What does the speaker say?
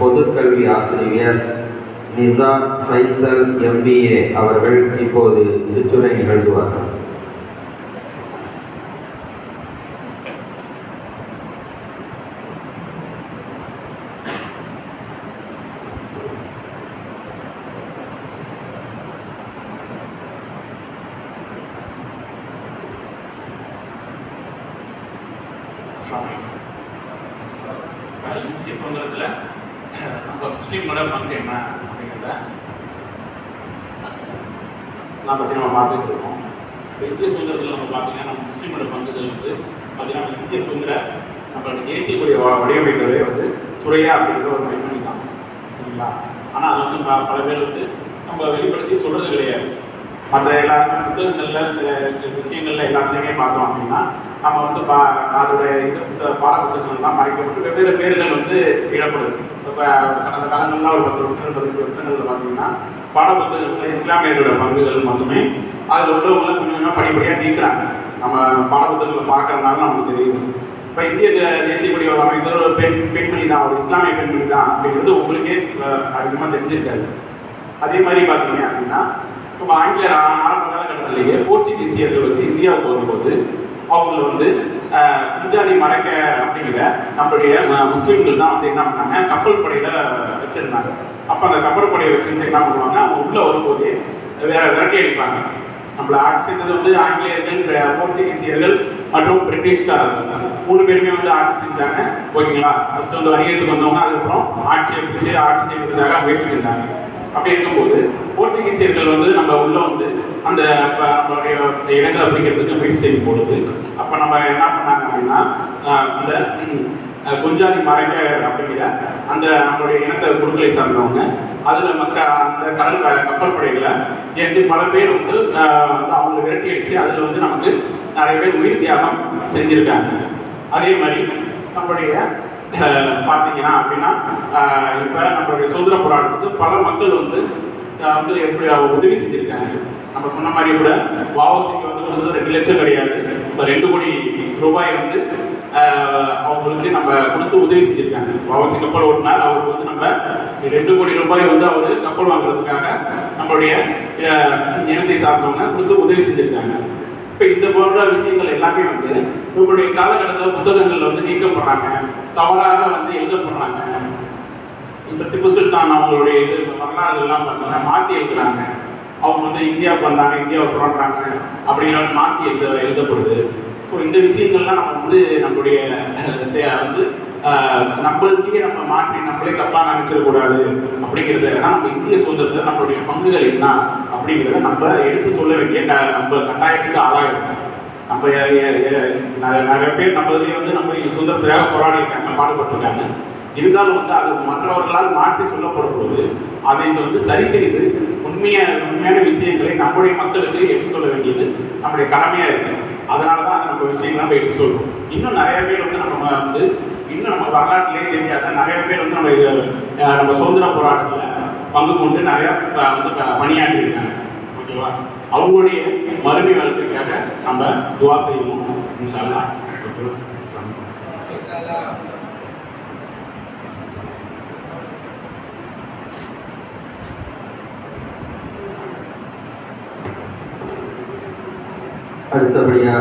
பொதுக்கல்வி ஆசிரியர் நிசார் ஃபைசல் எம்பிஏ அவர்கள் இப்போது சிற்றுரை நிகழ்த்துவார்கள். சுதந்திரத்தில் நம்ம முஸ்லீம்களோட பங்கு என்ன அப்படிங்கிறத நான் பற்றி நம்ம பார்த்துட்டு இருக்கோம். இப்போ இந்திய சுதந்திரத்தில் நம்ம பார்த்தீங்கன்னா நம்ம முஸ்லீமோட பங்குகள் வந்து பார்த்தீங்கன்னா நம்ம இந்திய சுதந்திர நம்மளோட தேசியக்கூடிய வடிவமைக்கிறதே வந்து சுரையா அப்படிங்கிற ஒரு பெண்மணி தான். சரிங்களா? ஆனால் அது வந்து ப- பல பேர் வந்து நம்ம வெளிப்படுத்தி சொல்கிறது கிடையாது. மற்ற எல்லாருமே புத்தகங்களில் சில விஷயங்கள்ல எல்லாத்துலேயுமே பார்த்தோம் அப்படின்னா நம்ம வந்து பா அதோட இது புத்த- மறைக்கப்பட்டு வெவ்வேறு பேர்கள் வந்து இடப்படுது இப்போ கடந்த காலங்கள்லாம் ஒரு பத்து வருஷங்கள் பதினஞ்சு வருஷங்கள்ல பார்த்தீங்கன்னா பாடப்புத்தகங்கள் இஸ்லாமியர்களோட பங்குகள் மட்டுமே அதில் உள்ளவங்களை கொஞ்சம் படிப்படியாக நீக்கிறாங்க. நம்ம பாடப்புத்தகங்களை பார்க்கறதுனால நமக்கு தெரியுது. இப்போ இந்திய தேசிய கொடி அமைத்தவர் ஒரு பெண் பெண்மணி தான். ஒரு இஸ்லாமிய பெண்மணி தான் அப்படிங்கிறது உங்களுக்கே அதிகமாக தெரிஞ்சிருக்காது. அதே மாதிரி பார்த்தீங்க அப்படின்னா இப்போ ஆங்கிலேயர் ஆரம்ப காலகட்டத்திலேயே போர்ச்சுகீசியர்கள் வந்து இந்தியாவுக்கு வரும்போது அவங்க வந்து ஆஹ், மடக்க அப்படிங்கிற நம்மளுடைய முஸ்லீம்கள் தான் வந்து என்ன பண்ணாங்க கப்பல் படையில வச்சிருந்தாங்க. அப்போ அந்த கப்பல் படையை வச்சுருந்து என்ன பண்ணுவாங்க அவங்க உள்ள வரும்போது வேற விரட்டி அடிப்பாங்க. நம்மள ஆட்சி செஞ்சது வந்து ஆங்கிலேயர்கள் போர்ச்சுகீசியர்கள் மற்றும் பிரிட்டிஷ்காரர்கள். மூணு பேருமே வந்து ஆட்சி செஞ்சாங்க. ஓகேங்களா? ஃபர்ஸ்ட் வந்து வணிகத்துக்கு வந்தவங்க அதுக்கப்புறம் ஆட்சியை பிடிச்சி ஆட்சி செய்வதற்காக முயற்சி செஞ்சாங்க. அப்படி இருக்கும்போது போர்ச்சுகீசியர்கள் வந்து நம்ம உள்ள வந்து அந்த நம்மளுடைய இடங்களை பிடிக்கிறதுக்கு முயற்சி செய்யும் பொழுது அப்போ நம்ம என்ன பண்ணாங்க அப்படின்னா அந்த குஞ்சாதி மறைக்க அப்படிங்கிற அந்த நம்மளுடைய இனத்தை குழுக்களை சார்ந்தவங்க அதில் மக்க அந்த கடல் கப்பல் படைகளை சேர்ந்து பல பேர் வந்து அவங்க விரட்டி அடிச்சு அதில் வந்து நமக்கு நிறைய பேர் உயிர் தியாகம் செஞ்சுருக்காங்க. அதே மாதிரி நம்மளுடைய பார்த்தீங்கன்னா அப்படின்னா இப்போ நம்மளுடைய சுதந்திர போராட்டத்துக்கு பல மக்கள் வந்து வந்து எப்படி உதவி செஞ்சுருக்காங்க. நம்ம சொன்ன மாதிரி கூட வாவசிக்கு வந்து வந்து ரெண்டு லட்சம் கிடையாது. இப்போ ரெண்டு கோடி ரூபாய் வந்து அவங்களுக்கு நம்ம கொடுத்து உதவி செஞ்சுருக்காங்க. வாவசி கப்பல் ஓட்டினார் அவருக்கு வந்து நம்ம ரெண்டு கோடி ரூபாய் வந்து அவர் கப்பல் வாங்குறதுக்காக நம்மளுடைய இனத்தை சார்ந்தவங்க கொடுத்து உதவி செஞ்சுருக்காங்க. இப்போ இந்த போன்ற விஷயங்கள் எல்லாமே வந்து நம்மளுடைய காலகட்டத்தில் புத்தகங்கள்ல வந்து நீக்கப்படுறாங்க. தவறாக வந்து எழுதப்படுறாங்க. இந்த திப்பு சுல்தான் அவங்களுடைய இது வரலாறு எல்லாம் பார்த்தீங்கன்னா மாற்றி எழுதுறாங்க. அவங்க வந்து இந்தியாவுக்கு வந்தாங்க இந்தியாவை சுரண்டுறாங்க அப்படிங்கிற மாற்றி எழுத எழுதப்படுது. ஸோ இந்த விஷயங்கள்லாம் நம்ம வந்து நம்மளுடைய தே- வந்து நம்மளுக்கே நம்ம மாற்றி நம்மளே தப்பாக நினைச்சிடக்கூடாது அப்படிங்கிறத ஏன்னா நம்ம இந்திய சுதந்திரத்தில் நம்மளுடைய பங்குகள் என்ன? அப்படிங்கிறத நம்ம எடுத்து சொல்ல வேண்டிய நம்ம கட்டாயத்துக்கு ஆளாயிருக்கோம் நம்ம நிறைய நிறைய பேர் நம்மளே வந்து நம்ம சுதந்திரத்துக்காக போராடிருக்காங்க பாடுபட்டிருக்காங்க. இருந்தாலும் வந்து அது மற்றவர்களால் மாற்றி சொல்லப்படும் போது அதை வந்து சரி செய்து உண்மைய உண்மையான விஷயங்களை நம்முடைய மக்களுக்கு எடுத்து சொல்ல வேண்டியது நம்முடைய கடமையாக இருக்கு. அதனால தான் அந்த நம்ம விஷயங்கள் நம்ம எடுத்து சொல்கிறோம் இன்னும் நிறைய பேர் வந்து நம்ம வந்து இன்னும் நம்ம வரலாற்றிலே தெரியாத நிறைய பேர் வந்து நம்ம நம்ம சுதந்திர போராட்டத்தில் பங்கு கொண்டு நிறையா வந்து ப- பணியாற்றியிருக்காங்க. ஓகேவா? அவங்களுடைய மறுமை வாழ்க்கைக்காக நம்ம துவா செய்வோம். இன்ஷா ஓகேவா? அடுத்தபடியாக